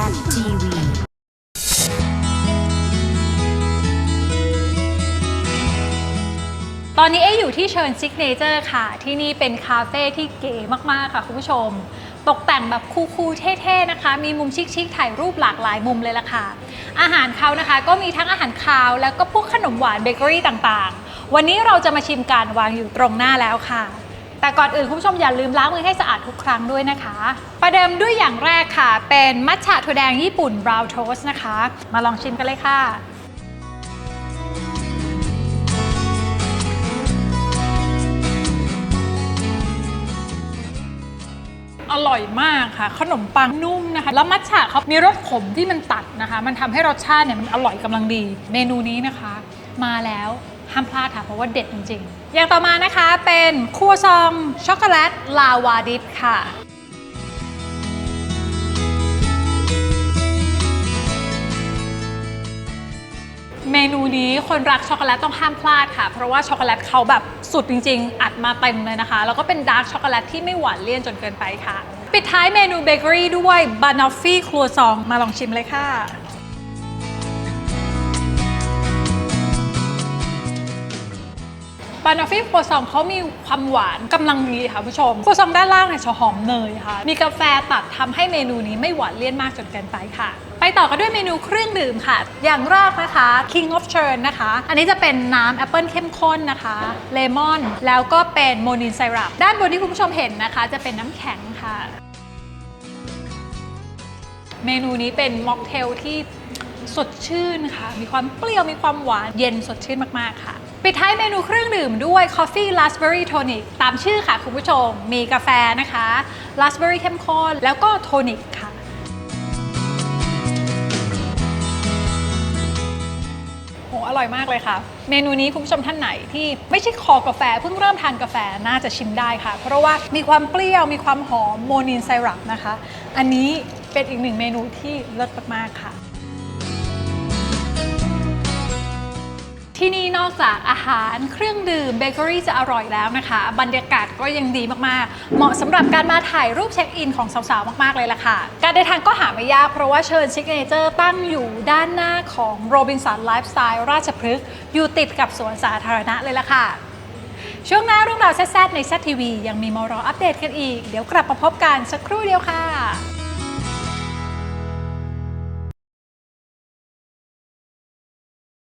ZTV ตอนนี้เอ๊อยู่ที่เชิญซิกเนเจอร์ค่ะ ที่นี่เป็นคาเฟ่ที่เก๋มาก ๆ ค่ะคุณผู้ชม ตกแต่งแบบคูลๆเท่ ๆ นะคะ มีมุมชิค ๆ ถ่ายรูปหลากหลายมุมเลยล่ะค่ะ อาหารเขานะคะก็มีทั้งอาหารคาว แล้วก็พวกขนมหวานเบเกอรี่ต่างๆ วันนี้เราจะมาชิมกันวางอยู่ตรงหน้าแล้วค่ะ แต่ก่อนอื่นคุณผู้ชมอย่าลืมล้างมือให้สะอาดทุกครั้งด้วยนะคะ ประเดิมด้วยอย่างแรกค่ะ เป็นมัทฉะถั่วแดงญี่ปุ่นบราวน์โทสนะคะ มาลองชิมกันเลยค่ะ อร่อยมากค่ะ ขนมปังนุ่มนะคะ แล้วมัทฉะเขามีรสขมที่มันตัดนะคะ มันทำให้รสชาติเนี่ยมันอร่อยกำลังดี เมนูนี้นะคะ มาแล้ว ห้ามพลาดค่ะ เพราะว่าเด็ดจริงๆ อย่างต่อมานะคะเป็นครัวซองช็อกโกแลตลาวาดิฟค่ะเมนูนี้คนรักช็อกโกแลตต้องห้ามพลาดค่ะ เพราะว่าช็อกโกแลตเขาแบบสุดจริง ๆ อัดมาเต็มเลยนะคะ แล้วก็เป็นดาร์กช็อกโกแลตที่ไม่หวานเลี่ยนจนเกินไปค่ะ ปิดท้ายเมนูเบเกอรี่ด้วยบานอฟฟี่ครัวซองมาลองชิมเลยค่ะานอฟฟี่ครัวซองเขามีความหวานกำลังดีค่ะผู้ชมครัวซองด้านล่างเนี่ยจะหอมเนยค่ะ มีกาแฟตัดทำให้เมนูนี้ไม่หวานเลี่ยนมากจนเกินไปค่ะ ไปต่อกันด้วยเมนูเครื่องดื่มค่ะ อย่างแรกนะคะ King of Churn นะคะ อันนี้จะเป็นน้ำแอปเปิลเข้มข้นนะคะเลมอนแล้วก็เป็นโมนินไซรัปด้านบนที่คุณผู้ชมเห็นนะคะ จะเป็นน้ำแข็งค่ะ เมนูนี้เป็นม็อกเทลที่สดชื่นค่ะ มีความเปรี้ยวมีความหวานเย็นสดชื่นมากๆค่ะ ปิดท้ายเมนูเครื่องดื่มด้วย Coffee Raspberry Tonic ตามชื่อค่ะคุณผู้ชม มีกาแฟนะคะ Raspberry เข้มข้นแล้วก็โทนิกค่ะ โห อร่อยมากเลยค่ะ เมนูนี้คุณผู้ชมท่านไหนที่ไม่ใช่คอกาแฟ เพิ่งเริ่มทานกาแฟน่าจะชิมได้ค่ะ เพราะว่ามีความเปรี้ยวมีความหอมโมนินไซรัปนะคะ อันนี้เป็นอีกหนึ่งเมนูที่เลิศมากๆค่ะ ที่นี่นอกจากอาหารเครื่องดื่มเบเกอรี่จะอร่อยแล้วนะคะ บรรยากาศก็ยังดีมากๆ เหมาะสำหรับการมาถ่ายรูปเช็คอินของสาวๆ มากๆ เลยล่ะค่ะ การเดินทางก็หาไม่ยากเพราะว่าเชิญซิกเนเจอร์ตั้งอยู่ด้านหน้าของโรบินสันไลฟ์สไตล์ราชพฤกษ์อยู่ติดกับสวนสาธารณะเลยล่ะค่ะ ช่วงหน้าเรื่องราวแซ่บๆในแซทีวียังมีมารออัปเดตกันอีก เดี๋ยวกลับมาพบกันสักครู่เดียวค่ะ